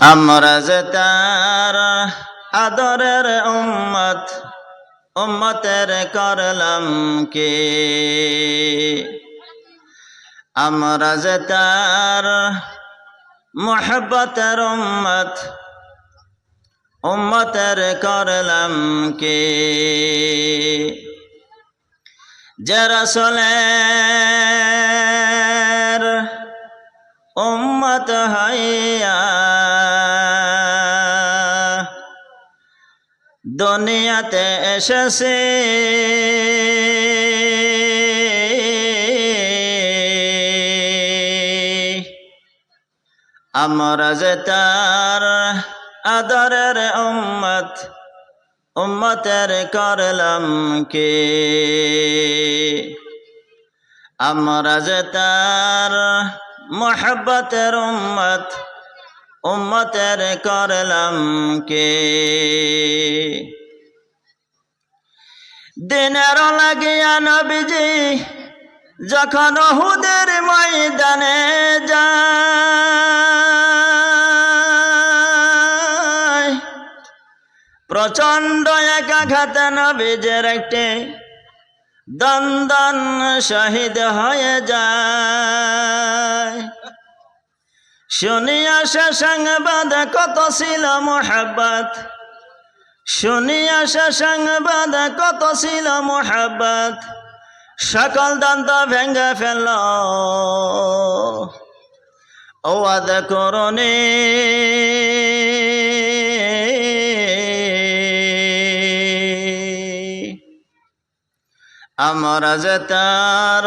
আমরা যে তার আদরের উম্মত, উম্মতের করলাম কে? আমরা যে তার মোহব্বতের উম্মত, উম্মতের করলাম কে? যে রসলের উম্মত হইয়া দুনিয়াতে এসেছে। আমরা যে তার আদরের উম্মত, উম্মতের করলাম কে? আমরা যে তার মোহব্বতের উম্মত উম্মতের করলাম কে? দিনের লাগিয়া নবীজি যখন হুদের ময়দানে যায় প্রচণ্ড একাঘাত নবীজের একটি দন্দন শহীদ হয়ে যায়। শুনিয়া সে সংবাদ কত ছিল মোহাব্বত? শুনিয়া সে সংবাদ কত ছিল মোহাব্বত? সকল দন্ত ভেঙ্গে ফেল ওয়াদ করণে। আমরা যে তার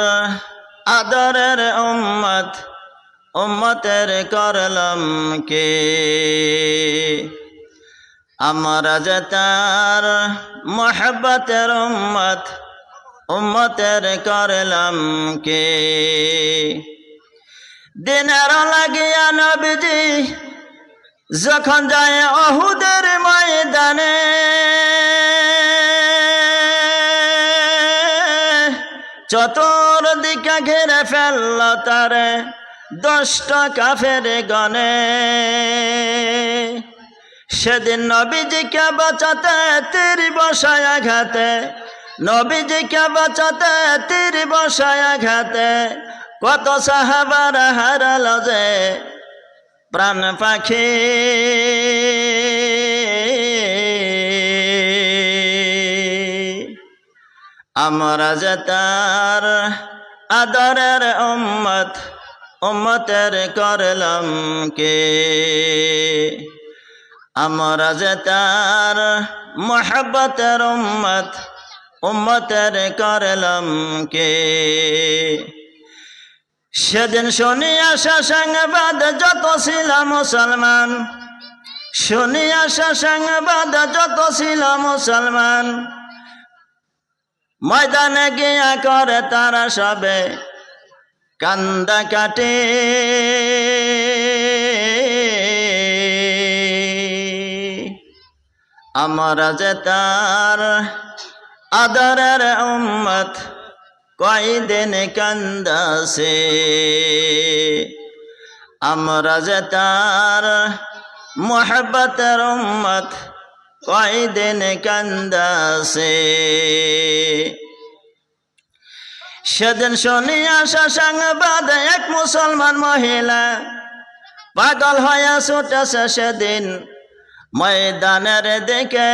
আদরের উম্মত উম্মতের করলাম কে? আমরা যে তার মোহব্বতের উম্মত, উম্মতের করলাম কে? দিনের লাগিয়া নবীজি যখন যায় অহুদের ময়দানে, চতুর্দিকে ঘিরে ফেলল তারে। দশটা কাফের গনে সেদিন নবীজিকে বাঁচাতে তীর বসায় ঘাতে নবীজিকে বাঁচাতে তীর বসায় ঘাতে কত সাহাবার হারাল যে প্রাণ পাখি। আমরা যে তার আদরের উম্মত উম্মতের করলাম কে? আমরা যে তার মোহব্বতের উম্মত, উম্মতের করলাম কে? সেদিন শুনি আসা সংবাদ যত ছিল মুসলমান শুনি আসা সংবাদ যত ছিল মুসলমান। ময়দানে গিয়া করে তারা সবে কান্দা কাটে। আমরা যে তার আদরের উম্মত, কয়দিন কান্দাসে আমরা যে তার মোহব্বতের উম্মত, কয়দিন কান্দাসে সেদিন শুনি আসা সংবাদ, এক মুসলমান মহিলা পাগল হয়ে ছুটেছে সেদিন ময়দানের দিকে।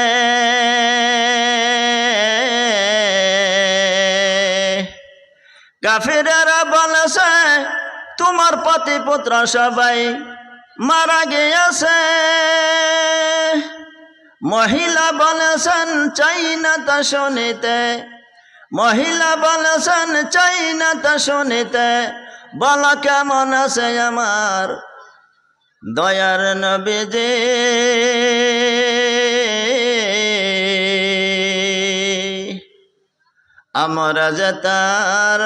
কাফিরেরা বলেছে, তোমার পতি পুত্র সবাই মারা গিয়েছে। মহিলা বলেছেন, চাই না তা শুনিতে। মহিলা বলেছেন, চাই না তা শুনিতে। বল কেমন আছে আমার দয়ার নবীজি? আমরা যে তার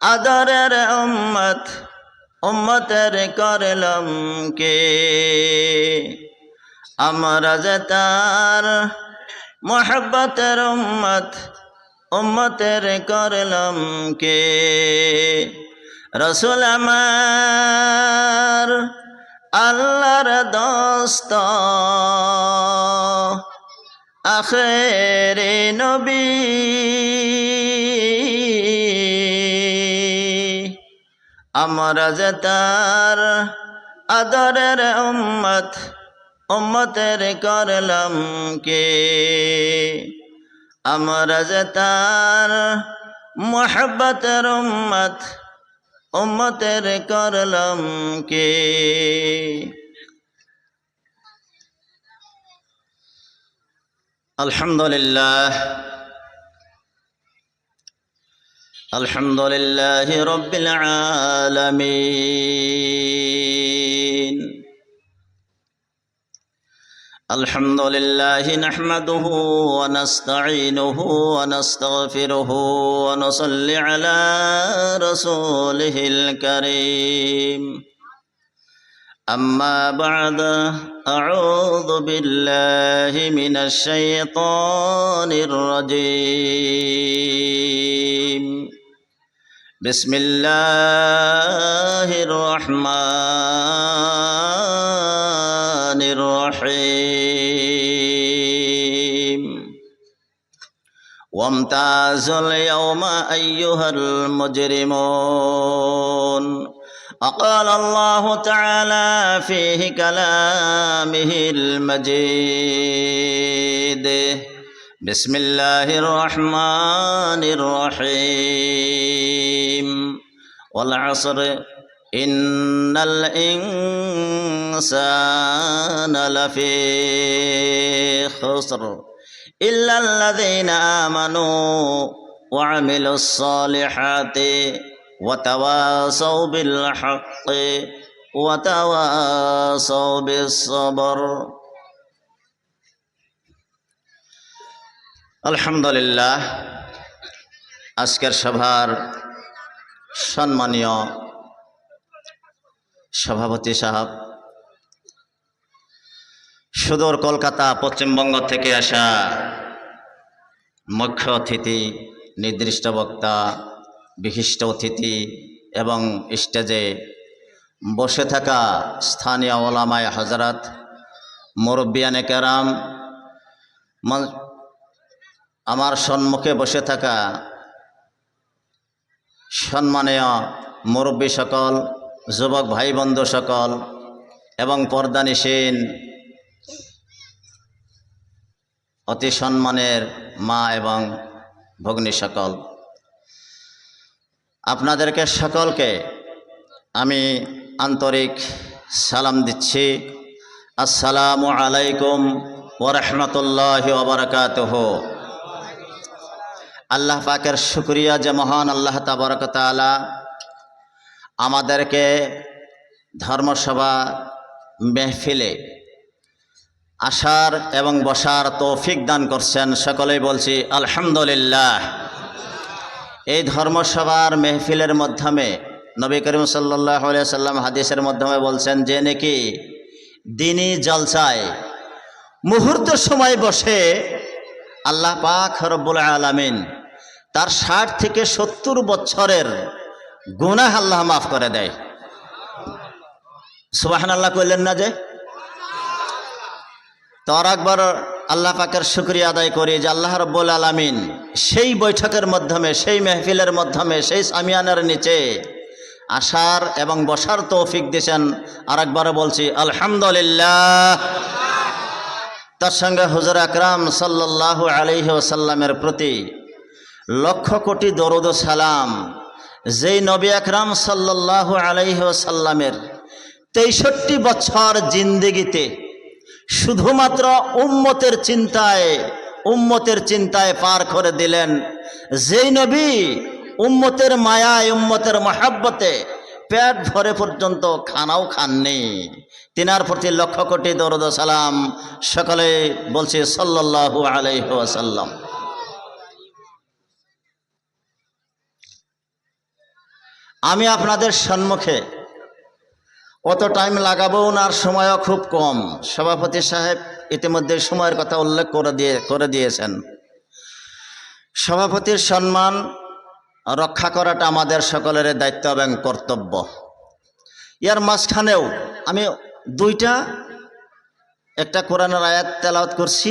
আদরের উম্মত, উম্মতের করলাম কে? আমরা যে তার মোহব্বতের উম্মত উম্মতের করলাম কে? রসুল আমার আল্লাহর দোস্ত। আখেরে নবী। আমরা যে তার আদরের উম্মত, উম্মতের করলাম কে? أمر زتار محبت رمت امت رکر لمکی الحمد لله الحمد لله رب العالمين الحمد لله نحمده ونستعينه ونستغفره ونصلي على رسوله الكريم أما بعد أعوذ بالله من الشيطان الرجيم بسم الله الرحمن الرحيم. وامتازوا اليوم أيها المجرمون. وقال الله تعالى فيه كلامه المجيد. بسم الله الرحمن الرحيم. والعصر إن الإنسان لفي خسر إلا الذين آمنوا وعملوا الصالحات وتواصوا بالحق وتواصوا بالصبر আলহামদুলিল্লাহ আজকের সভার সম্মানীয় সভাপতি সাহেব। সুদূর কলকাতা, পশ্চিমবঙ্গ থেকে আসা মুখ্য অতিথি, নির্দিষ্ট বক্তা, বিশিষ্ট অতিথি এবং স্টেজে বসে থাকা স্থানীয় ওলামায় হজরত মুরব্বিয়ানে কেরাম আমার সম্মুখে বসে থাকা সম্মানীয় মুরব্বী সকল যুবক ভাই বন্ধু সকল এবং পর্দানিসীন অতি সম্মানের মা এবং ভগ্নী সকল। আপনাদেরকে সকলকে আমি আন্তরিক সালাম দিচ্ছি। আসসালামু আলাইকুম ওরহমতুল্লাহ ওবরকাতহ আল্লাহ পাকের শুক্রিয়া যে মহান আল্লাহ তাবরক তাআলা আমাদেরকে ধর্মসভা মেহফিলে আসার এবং বসার তৌফিক দান করছেন সকলেই বলছি আলহামদুলিল্লাহ। এই ধর্মসভার মেহফিলের মাধ্যমে নবী করিম সাল্লাহ সাল্লাম হাদিসের মাধ্যমে বলছেন যে নাকি দিনই জলসায় মুহূর্ত সময় বসে আল্লাহ পাক রব্বুল আলামিন তার ষাট থেকে সত্তর বছরের গুনাহ আল্লাহ মাফ করে দেয়। সুবাহান আল্লাহ কইলেন না যে? তো আর একবার আল্লাহ পাকের শুক্রিয়া আদায় করি যে আল্লাহ রব্বুল আলামিন সেই বৈঠকের মাধ্যমে, সেই মেহফিলের মাধ্যমে, সেই সামিয়ানের নিচে আসার এবং বসার তৌফিক দিয়েছেন আর একবারও বলছি, আলহামদুলিল্লাহ। তার সঙ্গে হুজুর আকরাম সাল্লাহ আলহি প্রতি লক্ষ কোটি দরুদ সালাম যেই নবী আকরাম সাল্লাহ আলহি ওসাল্লামের তেষট্টি বছর জিন্দেগিতে শুধুমাত্র উম্মতের চিন্তায় উম্মতের চিন্তায় পার করে দিলেন যেই নবী উম্মতের মায়ায়, উম্মতের মহাব্বতে পেট ভরে পর্যন্ত খানাও খাননি। তিনার প্রতি লক্ষ কোটি দরদ সালাম। সকলে বলছি সাল্লাল্লাহু আলাইহি আমি আপনাদের সম্মুখে অত টাইম লাগাবো না আর সময়ও খুব কম। সভাপতি সাহেব ইতিমধ্যে সময়ের কথা উল্লেখ করে দিয়ে, করে দিয়েছেন। সভাপতির সম্মান রক্ষা করাটা আমাদের সকলের দায়িত্ব এবং কর্তব্য। ইয়ার মাঝখানেও আমি দুইটা, একটা কোরআনের আয়াত তেলাওয়াত করছি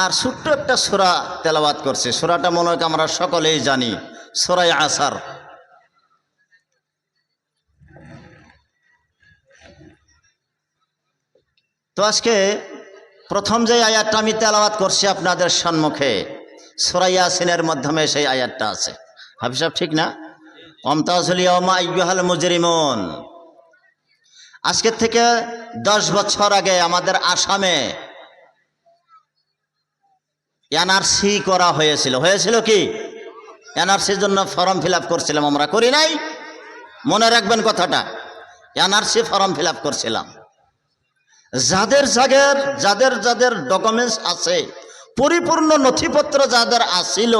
আর ছোট্ট একটা সোরা তেলাওয়াত করছি। সোরাটা মনে হয় আমরা সকলেই জানি সোরাই আসার। তো আজকে প্রথম যে আয়াতটা আমি তেলাওয়াত করছি আপনাদের সম্মুখে সোরাই আসিনের মাধ্যমে সেই আয়াতটা আছে। হাফিজ সাহেব, ঠিক না? অমতাজলিয়মা ইয়ুহাল মুজরিমন। আজকের থেকে দশ বছর আগে আমাদের আসামে এনআরসি করা হয়েছিল। হয়েছিল কি? এনআরসির জন্য ফর্ম ফিল করছিলাম, আমরা করি নাই। মনে রাখবেন কথাটা, এনআরসি ফর্ম ফিল করছিলাম। যাদের যাদের যাদের যাদের ডকুমেন্টস আছে, পরিপূর্ণ নথিপত্র যাদের আসিল,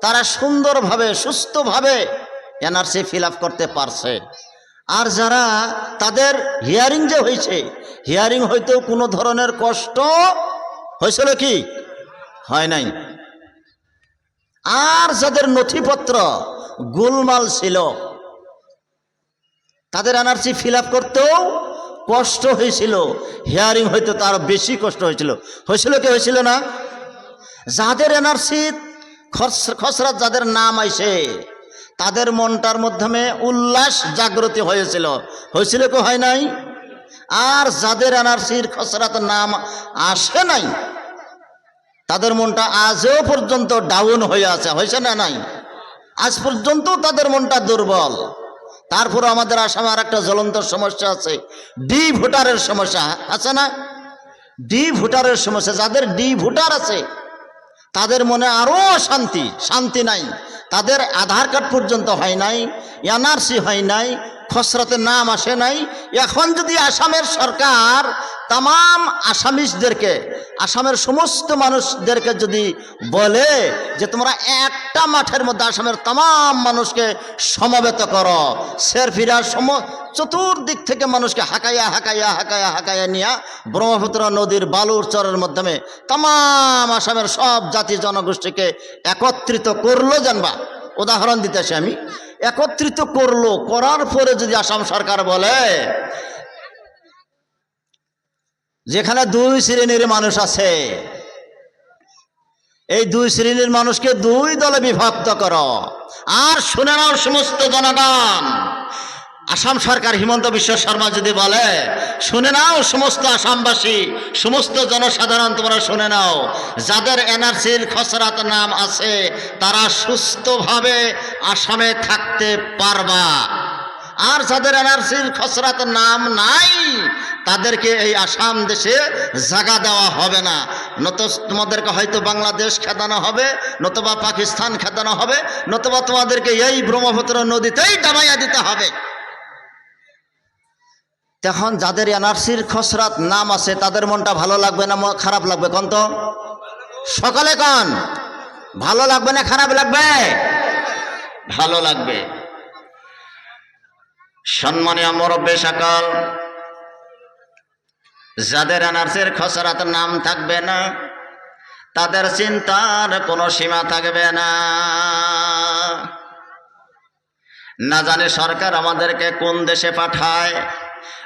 তারা সুন্দরভাবে, সুস্থভাবে এনআরসি ফিল করতে পারছে। আর যারা তাদের হিয়ারিং যে হয়েছে হিয়ারিং হইতেও কোনো ধরনের কষ্ট হয়েছিল কি? হয় নাই। আর যাদের নথিপত্র গোলমাল ছিল, তাদের এনআরসি ফিল করতেও কষ্ট হয়েছিল। হিয়ারিং হইতে তার বেশি কষ্ট হয়েছিল। হয়েছিল কি হয়েছিল না? যাদের এনআরসি খসরাত যাদের নাম আইসে তাদের মনটার মাধ্যমে উল্লাস জাগ্রতি হয়েছিল। হয়েছিল কি হয় নাই? আর যাদের এনআরসির খসরাত নাম আসে নাই, তাদের মনটা আজও পর্যন্ত ডাউন হয়ে আছে। হয়েছে না নাই? আজ পর্যন্ত তাদের মনটা দুর্বল। তারপর আমাদের আসামে আর একটা জ্বলন্ত সমস্যা আছে। ডি ভোটারের সমস্যা, আছে না? ডি ভোটারের সমস্যা, যাদের ডি ভোটার আছে, তাদের মনে আরও শান্তি শান্তি নাই। তাদের আধার কার্ড পর্যন্ত হয় নাই, এনআরসি হয় নাই খসরাতে নাম আসে নাই। এখন যদি আসামের সরকার তাম আসামিসদেরকে, আসামের সমস্ত মানুষদেরকে যদি বলে যে তোমরা একটা মাঠের মধ্যে আসামের তাম মানুষকে সমবেত করো শেরফিরা সম, চতুর্দিক থেকে মানুষকে হাকাইয়া হাকাইয়া হাকাইয়া হাকাইয়া নিয়া ব্রহ্মপুত্র নদীর বালুর চরের মাধ্যমে তাম আসামের সব জাতি জনগোষ্ঠীকে একত্রিত করল জানবা। উদাহরণ দিতেছি আমি। একত্রিত করল, করার পরে যদি আসাম সরকার বলে, যেখানে দুই শ্রেণির মানুষ আছে, এই দুই শ্রেণির মানুষকে দুই দলে বিভক্ত করো। আর শুনে নাও সমস্ত জনগণ আসাম সরকার হিমন্ত বিশ্ব শর্মা যদি বলে, শুনে নাও সমস্ত আসামবাসী, সমস্ত জনসাধারণ, তোমরা শুনে নাও, যাদের এনআরসির খসরাত নাম আছে, তারা সুস্থভাবে আসামে থাকতে পারবা। আর যাদের এনআরসির খসরাত নাম নাই, তাদেরকে এই আসাম দেশে জায়গা দেওয়া হবে না। নত তোমাদেরকে হয়তো বাংলাদেশ খেদানো হবে, নতুবা পাকিস্তান খেদানো হবে, নতুবা তোমাদেরকে এই ব্রহ্মপুত্র নদীতেই ডাবাইয়া দিতে হবে। তখন যাদের এনআরসির খসরাত নাম আছে, তাদের মনটা ভালো লাগবে না খারাপ লাগবে, কন তো? সকালে কন? ভালো লাগবে না খারাপ লাগবে? ভালো লাগবে। সম্মানীয় মুরব্বী সকাল, যাদের এনআরসির খসরাত নাম থাকবে না, তাদের চিন্তার কোনো সীমা থাকবে না। না জানে সরকার আমাদেরকে কোন দেশে পাঠায়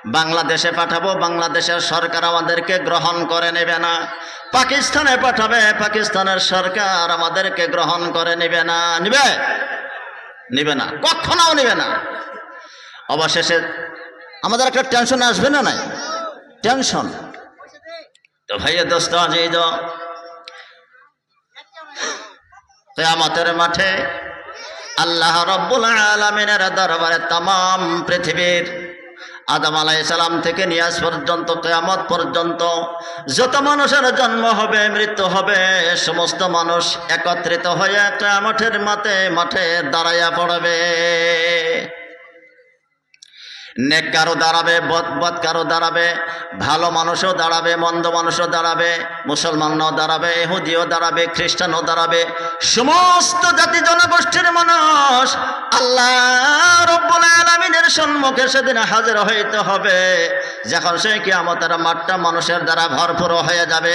বাংলাদেশে পাঠাবো, বাংলাদেশের সরকার আমাদেরকে গ্রহণ করে নেবে না। পাকিস্তানে পাঠাবে, পাকিস্তানের সরকার আমাদেরকে গ্রহণ করে নেবে না। নিবে? নিবে না। কখনো নিবে না। অবশেষে আমাদের একটা টেনশন আসবে না নাই? টেনশন। তো ভাইয়া দোস্ত আজি কেয়ামতের মাঠে আল্লাহ রব্বুল আলমিনের দরবারে তাম পৃথিবীর আদম সালাম থেকে নিয়াজ পর্যন্ত, কেয়ামত পর্যন্ত যত মানুষের জন্ম হবে, মৃত্যু হবে, সমস্ত মানুষ একত্রিত হয়ে কেয়ামঠের মাঠে মাঠে দাঁড়াইয়া পড়বে। নেক কারও দাঁড়াবে, বদ বদ কারও দাঁড়াবে, ভালো মানুষও দাঁড়াবে, মন্দ মানুষও দাঁড়াবে, মুসলমানও দাঁড়াবে, এহুদিও দাঁড়াবে, খ্রিস্টানও দাঁড়াবে, সমস্ত জাতি জনগোষ্ঠীর মানুষ আল্লাহ রব্বুল আলমিনের সম্মুখে সেদিন হাজির হইতে হবে। যখন সেই কিয়ামতের মাঠটা মানুষের দ্বারা ভরপুর হয়ে যাবে,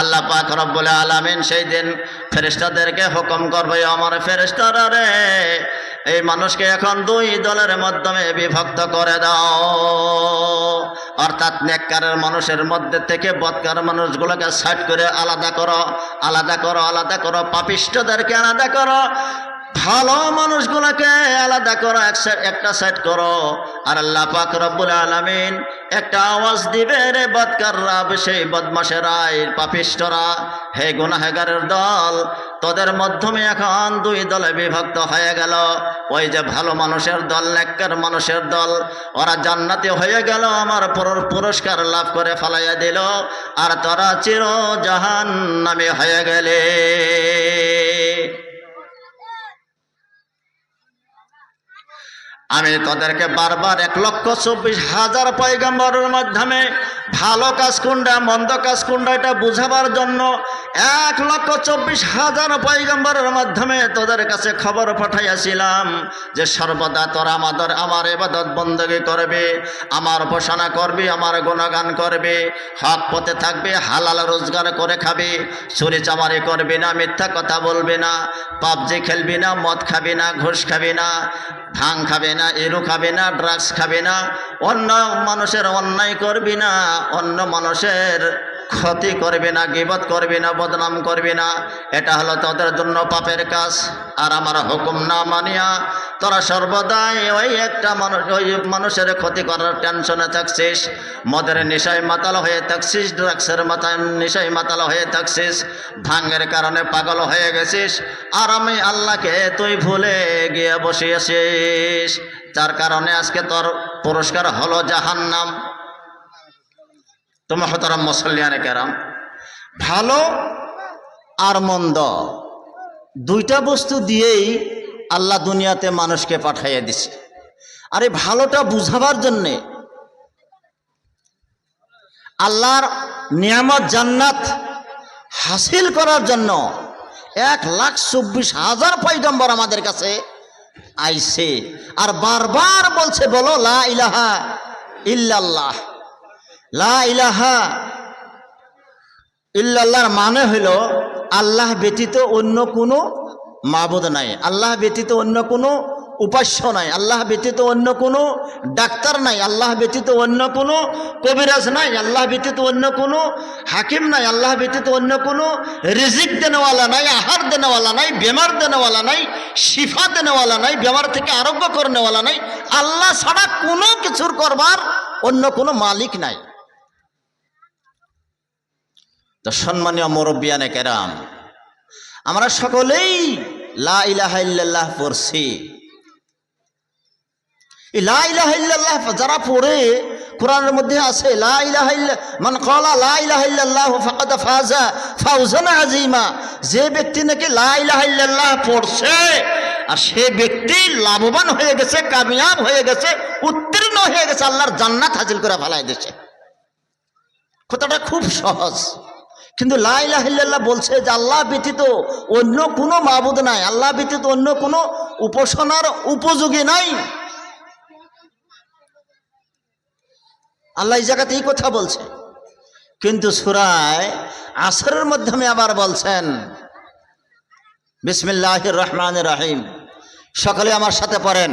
আল্লাহ পাক রব্বুল আলমিন সেই দিন ফেরেস্তাদেরকে হুকুম করবে আমার ফেরেস্তারা রে, এই মানুষকে এখন দুই দলের মাধ্যমে বিভক্ত করে দাও। অর্থাৎ নেককারের মানুষের মধ্যে থেকে বৎকার মানুষগুলোকে সাইড করে আলাদা করো আলাদা করো আলাদা করো পাপিষ্টদেরকে আলাদা করো। ভালো মানুষগুলোকে আলাদা করো একটা সাইড করো। আর আল্লাহ পাক রব্বুল আলামিন একটা আওয়াজ দিবে, রে বদকাররা সেই বদমাশেরাই পাপিষ্টরা হে গুনাহেগারের দল, তোদের মাধ্যমে এখন দুই দলে বিভক্ত হয়ে গেল। ওই যে ভালো মানুষের দল, নেককার মানুষের দল, ওরা জান্নাতি হয়ে গেল, আমার পুর- পুরস্কার লাভ করে ফলাইয়া দিল। আর তোরা চির জাহান নামে হয়ে গেলে। আমি তোদেরকে বারবার এক লক্ষ চব্বিশ হাজার পয়গম্বরের মাধ্যমে ভালো কাজ কোনটা, মন্দ কাজ কোনটা এটা বুঝাবার জন্য এক লক্ষ চব্বিশ হাজার পয়গম্বরের মাধ্যমে তোদের কাছে খবর পাঠাইয়াছিলাম যে সর্বদা তোরা আমাদের, আমার এবাদত বন্দী করবে, আমার উপাসনা করবে, আমার গুণগান করবে, হক পথে থাকবে, হালাল রোজগার করে খাবি, চুরি চামারি করবি না, মিথ্যা কথা বলবি না, পাবজি খেলবি না, মদ খাবি না, ঘুষ খাবি না, ভাং খাবে না এরু খাবে না, ড্রাগস খাবে না, অন্য মানুষের অন্যায় করবি না, অন্য মানুষের ক্ষতি করবে না, গিবত করবে না, বদনাম করবে না। এটা হলো তাদের জন্য পাপের কাজ, আর আমার হুকুম না মানিয়া তোরা সর্বদাই ওই একটা মানুষ ওই মানুষের ক্ষতি করার টেনশনে থাকছিস, মদের নেশায় মাতাল হয়ে থাকছিস ড্রাগসের মাথায় নেশায় মাতাল হয়ে থাকছিস, ভাঙের কারণে পাগল হয়ে গেছিস, আর আমি আল্লাহকে তুই ভুলে গিয়ে বসে বসিয়েছিস। যার কারণে আজকে তোর পুরস্কার হলো জাহান্নাম। তোমার হতরাম মুসল্লিয়ানে কেরাম। ভালো আর মন্দ। দুইটা বস্তু দিয়েই আল্লাহ দুনিয়াতে মানুষকে পাঠাইয়া দিছে। আর ভালোটা বুঝাবার জন্যে আল্লাহর নিয়ামত জান্নাত হাসিল করার জন্য এক লাখ চব্বিশ হাজার পয়গম্বর আমাদের কাছে আইছে। আর বারবার বলছে, বলো, লা ইলাহা ইল্লাল্লাহ। লা ইলাহা ইল্লাল্লাহর মানে হইল আল্লাহ ব্যতীত অন্য কোনো মাবুদ নাই। আল্লাহ ব্যতীত অন্য কোনো উপাস্য নাই। আল্লাহ ব্যতীত অন্য কোনো ডাক্তার নাই। আল্লাহ ব্যতীত অন্য কোনো কবিরাজ নাই। আল্লাহ ব্যতীত অন্য কোনো হাকিম নাই। আল্লাহ ব্যতীত অন্য কোনো রিজিক দেনেওয়ালা নাই, আহার দেনেওয়ালা নাই, বেমার দেনেওয়ালা নাই, শিফা দেনেওয়ালা নাই, বেমার থেকে আরোগ্য করনেওয়ালা নাই। আল্লাহ ছাড়া কোনো কিছুর করবার অন্য কোনো মালিক নাই। তো সম্মানীয় মুরব্বিয়ানে কেরাম, আমরা সকলেই লা ইলাহা ইল্লাল্লাহ এই লা ইলাহা ইল্লাল্লাহ যারা পড়ে, কোরআনের মধ্যে আছে মান ক্বালা লা ইলাহা ইল্লাল্লাহ ফাকাদ ফাজা ফাউজান আযীমা। যে ব্যক্তি নাকি লা ইলাহা ইল্লাল্লাহ পড়ছে, আর সে ব্যক্তি লাভবান হয়ে গেছে, কামিয়াব হয়ে গেছে, উত্তীর্ণ হয়ে গেছে, আল্লাহর জান্নাত হাসিল করে ফেলাই দিয়েছে। কথাটা খুব সহজ। কিন্তু লাইলাহিল্লাহ বলছে যে আল্লাহ ব্যতীত অন্য কোনো মাবুদ নাই। আল্লাহ ব্যতীত অন্য কোনো উপাসনার উপযোগী নাই। আল্লাহ এই জায়গাতে এই কথা বলছে। কিন্তু সুরায় আসরের মাধ্যমে আবার বলছেন বিসমিল্লাহ রহমান রাহিম, সকলে আমার সাথে পড়েন।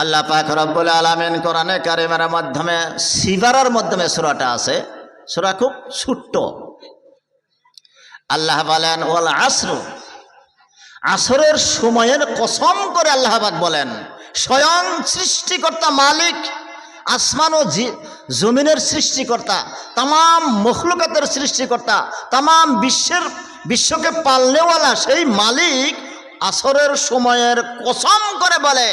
আল্লাহ পাক রব্বুল আলামিন কোরআনে কারিমের মাধ্যমে সিবারার মাধ্যমে সূরাটা আছে। সূরা খুব ছোট্ট। আল্লাহ বলেন, ওয়াল আসর। আসরের সময়ের কসম করে আল্লাহ পাক বলেন, স্বয়ং সৃষ্টিকর্তা মালিক, আসমান ও জমিনের সৃষ্টিকর্তা তাম মখলুকাতের সৃষ্টিকর্তা তাম বিশ্বের, বিশ্বকে পালনেওয়ালা সেই মালিক আসরের সময়ের কসম করে বলে,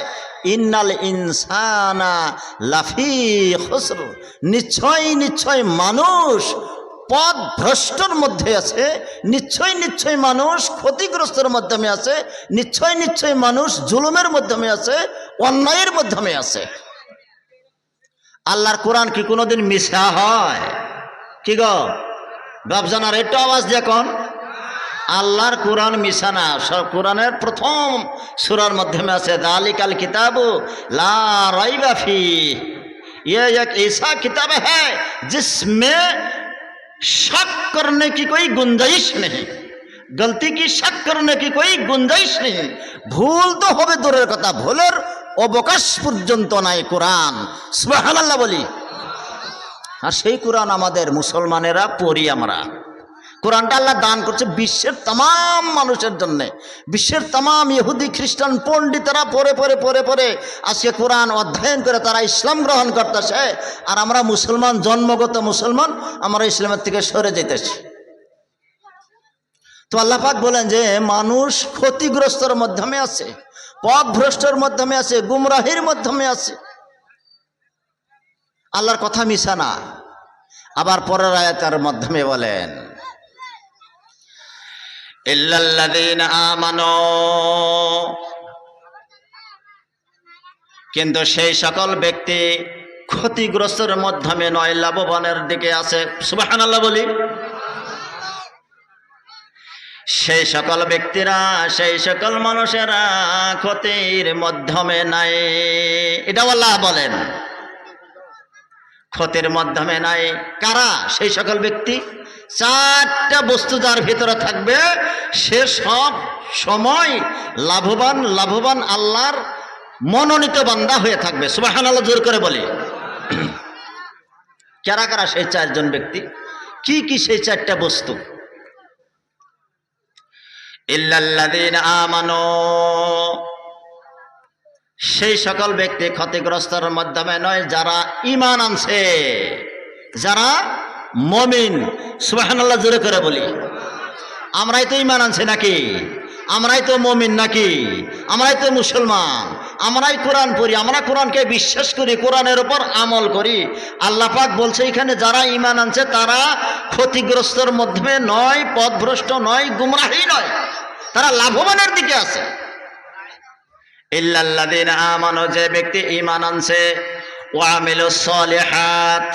ইন্নাল ইনসানা লাফি খসর। নিশ্চয় নিশ্চয় মানুষ পথ ভ্রষ্টর মধ্যে আছে, নিশ্চয় নিশ্চয় মানুষ ক্ষতিগ্রস্তর মাধ্যমে আছে, নিশ্চয় নিশ্চয় মানুষ জুলুমের মাধ্যমে আছে, অন্যায়ের মাধ্যমে আছে। আল্লাহর কোরআন কি কোনোদিন মিশা হয়? কি গো? বাবজানার একটু আওয়াজ দেখুন আল্লাহর কোরআন মিশা না সব কোরআনের প্রথম সুরার মাধ্যমে আছে দালিকাল কিতাবু লা রাইবা ফি ये एक ऐसा किताब है जिसमें शक करने की कोई गुंजाइश नहीं गलती की शक करने की कोई गुंजाइश नहीं ভুল তো হবে দূরের কথা ভুলের অবকাশ পর্যন্ত নাই কোরআন সুবহানাল্লাহ বলি আর সেই কোরআন আমাদের মুসলমানেরা পড়ি আমরা কোরআনটা আল্লাহ দান করছে বিশ্বের তাম মানুষের জন্য। বিশ্বের তাম ইহুদি, খ্রিস্টান, পণ্ডিতেরা পরে পরে পরে পরে আজকে কোরআন অধ্যয়ন করে তারা ইসলাম গ্রহণ করতেছে। আর আমরা মুসলমান, জন্মগত মুসলমান, আমরা ইসলামের থেকে সরে যেতেছি তো আল্লাপাক বলেন যে, মানুষ ক্ষতিগ্রস্তর মাধ্যমে আছে পথভ্রষ্টর মাধ্যমে আছে, গুমরাহির মাধ্যমে আছে। আল্লাহর কথা মিশা না। আবার পরের আয়াতের মাধ্যমে বলেন আমানু। কিন্তু সেই সকল ব্যক্তি ক্ষতিগ্রস্তের মাধ্যমে নয়, লাভবানের দিকে আছে। সুবহানাল্লাহ বলি। সেই সকল ব্যক্তিরা, সেই সকল মানুষেরা ক্ষতির মাধ্যমে নাই। এটা আল্লাহ বলেন। ক্ষতির মাধ্যমে নাই। কারা? সেই সকল ব্যক্তি। চারটা বস্তু যার ভিতরে থাকবে, সে সব সময় লাভবান লাভবান আল্লাহর মনোনীত বান্দা হয়ে থাকবে। সুবাহান আল্লাহ জোর করে বলি। কারা কারা সেই চারজন ব্যক্তি? কি কি সেই চারটা বস্তু? আমানু, সেই সকল ব্যক্তি ক্ষতিগ্রস্তর মাধ্যমে নয়, যারা ইমান আনছে। যারা মমিন সুবাহান্লাহ জোরে করে বলি। আমরাই তো ইমান আনছে নাকি? আমরাই তো মমিন নাকি? আমরাই তো মুসলমান। আমরাই কোরআন পড়ি, আমরা কোরআনকে বিশ্বাস করি, কোরআনের উপর আমল করি। আল্লাহ পাক বলছে, এখানে যারা ইমান আনছে, তারা ক্ষতিগ্রস্তর মধ্যে নয়, পথভ্রষ্ট নয়, গুমরাহি নয়। তারা লাভবানের দিকে আছে। ইল্লাল্লাযীনা আমানু, যে ব্যক্তি ইমান আনছে, ওয়া আমিলুস সলিহাত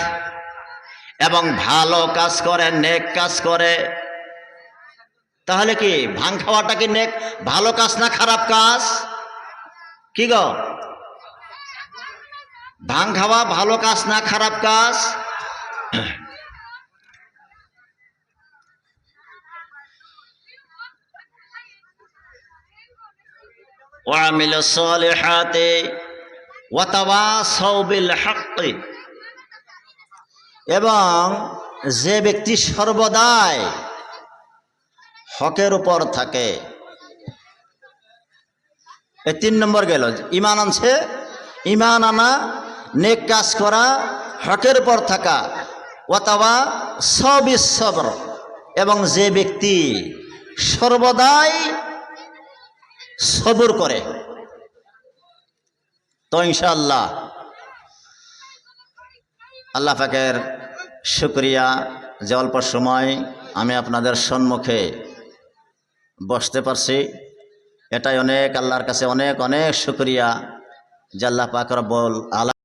এবং ভালো কাজ করে, নেক কাজ করে। তাহলে কি ভাং খাওয়াটা কি নেক? ভালো কাজ না খারাপ কাজ? কি গো? ভাং খাওয়া ভালো কাজ না খারাপ কাজ? ওয়ামিল সালিহাতে ওয়াতাওয়াসাউ বিল হাক্কি। এবং যে ব্যক্তি সর্বদাই হকের উপর থাকে। এ তিন নম্বর গেল, ইমান আনছে, ইমান আনা, নেক কাজ করা, হকের উপর থাকা। অথবা সবিসবর এবং যে ব্যক্তি সর্বদাই সবর করে। তো ইনশাল্লাহ আল্লাহ পাকের শুক্রিয়া, যে অল্প সময় আমি আপনাদের সম্মুখে বসতে পারছি। এটাই অনেক, আল্লাহর কাছে অনেক অনেক শুক্রিয়া যে আল্লাহ পাক বল আলা